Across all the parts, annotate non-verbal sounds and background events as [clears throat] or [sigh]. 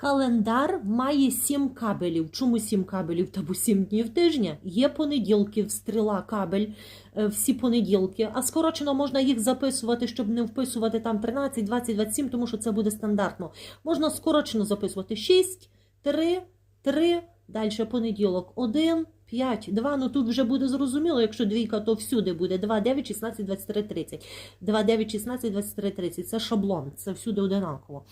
Календар має сім кабелів. Чому сім кабелів? Та бо сім днів тижня. Є понеділки, стріла, кабель, е, всі понеділки. А скорочено можна їх записувати, щоб не вписувати там 13, 20, 27, тому що це буде стандартно. Можна скорочено записувати 6, 3, 3, далі понеділок 1, 5, 2. Ну тут вже буде зрозуміло, якщо двійка, то всюди буде 2, 9, 16, 23, 30. 2, 9, 16, 23, 30. Це шаблон, це всюди одинаково.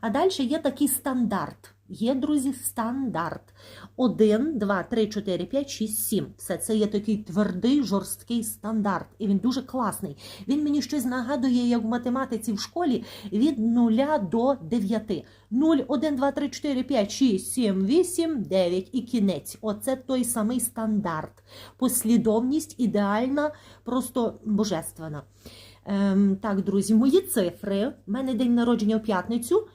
А далі є такий стандарт. Є, друзі, стандарт. 1, 2, 3, 4, 5, 6, 7. Все це є такий твердий, жорсткий стандарт. І він дуже класний. Він мені щось нагадує, як в математиці в школі від 0 до 9. 0, 1, 2, 3, 4, 5, 6, 7, 8, 9 і кінець. Оце той самий стандарт. Послідовність ідеальна, просто божественна. Ем, так, друзі, мої цифри. У мене день народження в п'ятницю.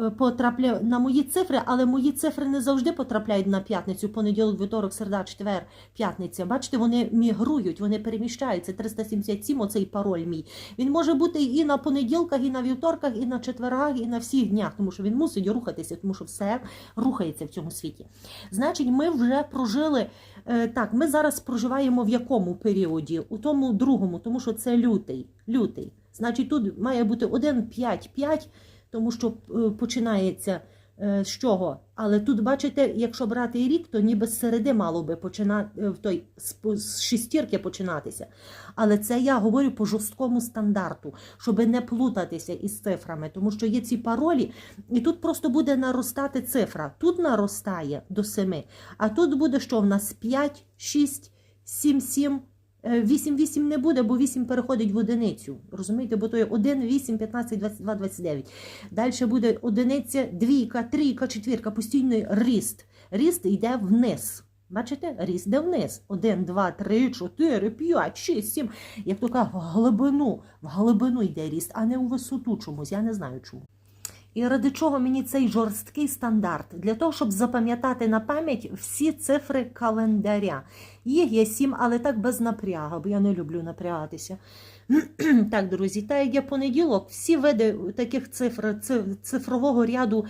Е, Потрапляю на мої цифри, але мої цифри не завжди потрапляють на п'ятницю. Понеділок, вівторок, середа, четвер, п'ятниця. Бачите, вони мігрують, вони переміщаються. 377, оцей пароль мій. Він може бути і на понеділках, і на вівторках, і на четвергах, і на всіх днях, тому що він мусить рухатися, тому що все рухається в цьому світі. Значить, ми вже прожили. е, Так, ми зараз проживаємо в якому періоді? У тому другому, тому що це лютий. Лютий. Значить, тут має бути 1, 5, 5, тому що е, починається е, з чого? Але тут, бачите, якщо брати рік, то ніби з середи мало би починати в той з, шестірки починатися. Але це я говорю по жорсткому стандарту, щоб не плутатися із цифрами, тому що є ці паролі, і тут просто буде наростати цифра. Тут наростає до 7, а тут буде що в нас 5, 6, 7, 7. 8, 8 не буде, бо 8 переходить в одиницю. Розумієте, бо то є 1, 8, 15, 22, 29. Далі буде одиниця, двійка, трійка, четвірка, постійний ріст. Ріст йде вниз. Бачите, ріст йде вниз. 1, 2, 3, 4, 5, 6, 7. Як то кажуть, в глибину, в глибину йде ріст, а не у висоту чомусь. Я не знаю чому. І ради чого мені цей жорсткий стандарт? Для того, щоб запам'ятати на пам'ять всі цифри календаря. Їх є сім, але так без напряга, бо я не люблю напрягатися. [clears throat] Так, друзі, та як я понеділок, всі види таких цифр, цифрового ряду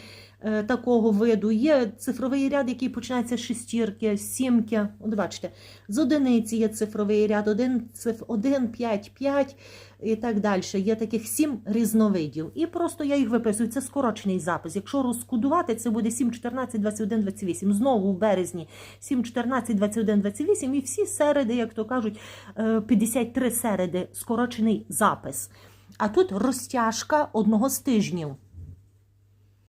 такого виду. Є цифровий ряд, який починається з шестірки, сімки. От бачите, з одиниці є цифровий ряд, 1, циф, 1 5, 5 і так далі. Є таких сім різновидів. І просто я їх виписую. Це скорочений запис. Якщо розкодувати, це буде 7, 14, 21, 28. Знову в березні 7, 14, 21, 28. І всі середи, як то кажуть, е, 53 середи скорочений запис. А тут розтяжка одного з тижнів.